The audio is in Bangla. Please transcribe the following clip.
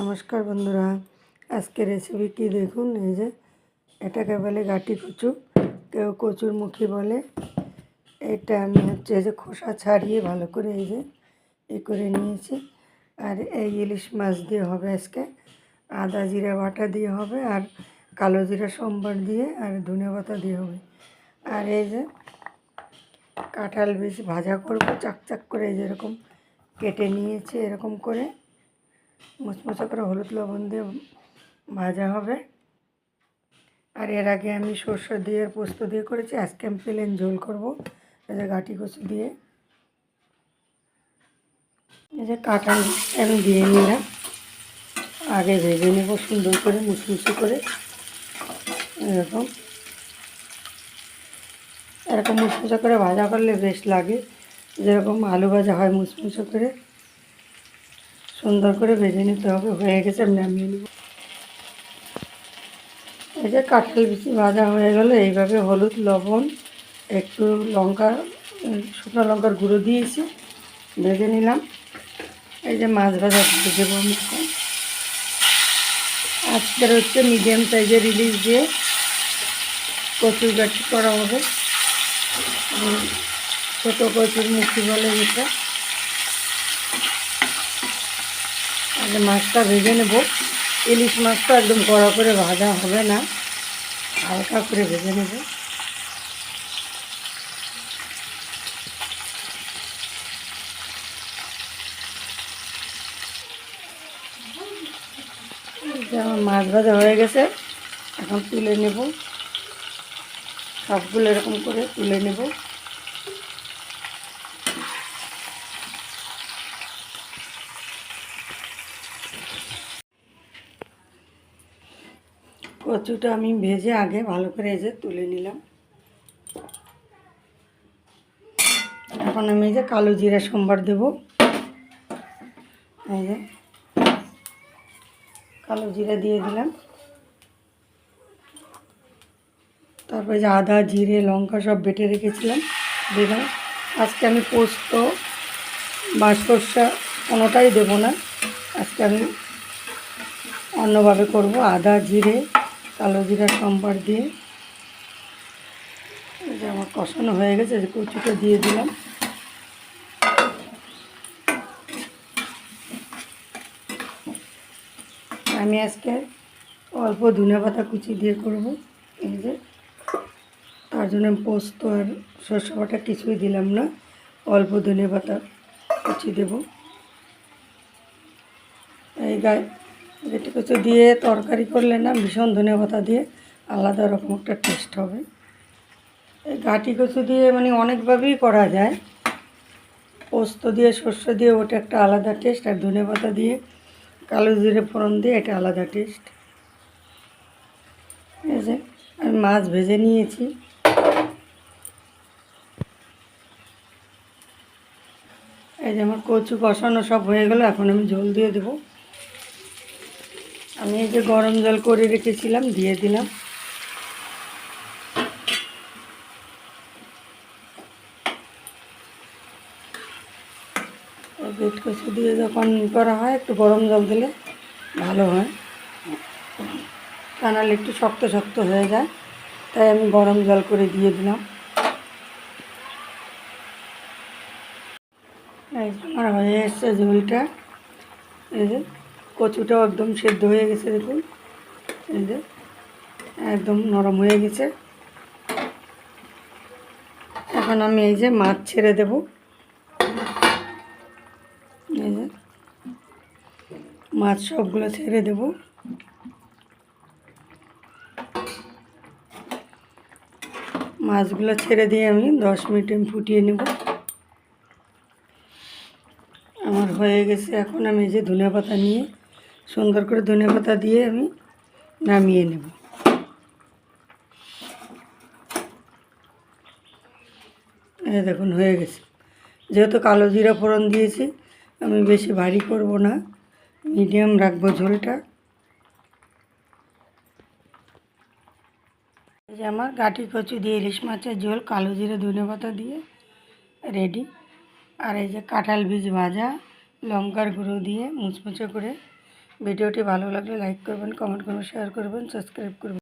নমস্কার বন্ধুরা, আজকে রেসিপি কি দেখুন? এই যে এটাকে বলে গাটি কচু। কেউ কচুর মুখী বলে, এটা আমি হচ্ছে যে খোসা ছাড়িয়ে ভালো করে এই যে এ করে নিয়েছি। আর এই ইলিশ মাছ দিয়ে হবে আজকে। আদা জিরা বাটা দিয়ে হবে আর কালো জিরা সোমবার দিয়ে আর ধনে পাতা দিয়ে হবে। আর এই যে কাঁঠাল বীজ ভাজা করব চাক চাক করে এই যেরকম কেটে নিয়েছি এরকম করে। মুচমুচে করে হলুদ লবণ দিয়ে ভাজা হবে। আর এর আগে আমি সর্ষে দিয়ে, পোস্ত দিয়ে করেছি। আজকে আমি প্লেন ঝোল করব। এই যে গাটি কচু দিয়ে। এই যে কাঁঠাল আমি দিয়ে নিলাম। আগে ভেজে নেব সুন্দর করে, মুচমুচে করে। এরকম। এরকম মুচমুচে করে ভাজা করলে বেশ লাগে। যেরকম আলু ভাজা হয় মুচমুচে করে। সুন্দর করে ভেজে নিতে হবে, হয়ে গেছে, আমি নামিয়ে নেব। এই যে কাঁঠাল বিচি ভাজা হয়ে গেল, এইভাবে হলুদ, লবণ, একটু লঙ্কা, শুকনো লঙ্কার গুঁড়ো দিয়েছি, ভেজে নিলাম। এই যে মাছ ভাজা দেবো আমি। আজকের হচ্ছে মিডিয়াম সাইজের রিলিজ দিয়ে কচুর গাঠি করা হবে। ছোটো কচুর মুখি বলে যেটা। আগে মাছটা ভেজে নেব। ইলিশ মাছটা একদম কড়া করে ভাজা হবে না, হালকা করে ভেজে নেব। আমার মাছ ভাজা হয়ে গেছে, এখন তুলে নেব। সবগুলো এরকম করে তুলে নেব। কচুটা আমি ভেজে আগে ভালো করে যে তুলে নিলাম। এখন আমি যে কালো জিরা সোমবার দেব। এই যে কালো জিরা দিয়ে দিলাম। তারপরে যে আদা, জিরে, লঙ্কা সব বেটে রেখেছিলাম। দিলাম। আজকে আমি পোস্ত বা কোনোটাই দেবো না। আজকে আমি অন্যভাবে করব আদা, জিরে কালো জিরা সম্বার দিয়ে। যে আমার কষানো হয়ে গেছে যে কচুটা দিয়ে দিলাম। আমি আজকে অল্প ধনে পাতা কুচি দিয়ে করব। এই যে, তার জন্য পোস্ত আর সর্ষে বাটা কিছুই দিলাম না। অল্প ধনে পাতা কুচি দেব। এই গায়ে যেটি কিছু দিয়ে তরকারি করলে না ভীষণ ধনে পাতা দিয়ে আলাদা রকম একটা টেস্ট হবে। এই গাটি কচু দিয়ে মানে অনেকভাবেই করা যায়। পোস্ত দিয়ে শস্য দিয়ে ওটা একটা আলাদা টেস্ট আর ধনে পাতা দিয়ে কালো জিরে ফোড়ন দিয়ে এটা আলাদা টেস্ট এই আমি মাছ ভেজে নিয়েছি। এই যে আমার কচু কষানো সব হয়ে গেল, এখন আমি জল দিয়ে দেবো। আমি এই যে গরম জল করে রেখেছিলাম, দিয়ে দিলাম। পেট কচু দিয়ে যখন করা হয়, একটু গরম জল দিলে ভালো হয়। তা নাহলে একটু শক্ত শক্ত হয়ে যায়, তাই আমি গরম জল করে দিয়ে দিলাম। আমার হয়ে এসছে ঝোলটা। এই যে কচুটাও একদম সেদ্ধ হয়ে গেছে, দেখুন। এই যে, একদম নরম হয়ে গেছে। এখন আমি এই যে মাছ ছেড়ে দেব। এই যে, মাছ সবগুলো ছেড়ে দেব। মাছগুলো ছেড়ে দিয়ে আমি দশ মিনিট আমি ফুটিয়ে নেব। আমার হয়ে গেছে। এখন আমি এই যে ধনে পাতা নিয়ে সুন্দর করে ধনে পাতা দিয়ে আমি নামিয়ে নেব। এই দেখুন, হয়ে গেছে। যেহেতু কালো জিরা ফোড়ন দিয়েছি, আমি বেশি ভারী করব না। মিডিয়াম রাখব ঝোলটা। এই যে আমার গাটি কচু দিয়ে ইলিশ মাছের ঝোল, কালো জিরা, ধনে পাতা দিয়ে রেডি। আর এই যে কাঁঠাল বীজ ভাজা, লঙ্কার গুঁড়ো দিয়ে মুচমুচে করে ভিডিওটি ভালো লাগলে লাইক করবেন কমেন্ট করবেন শেয়ার করবেন সাবস্ক্রাইব করবেন।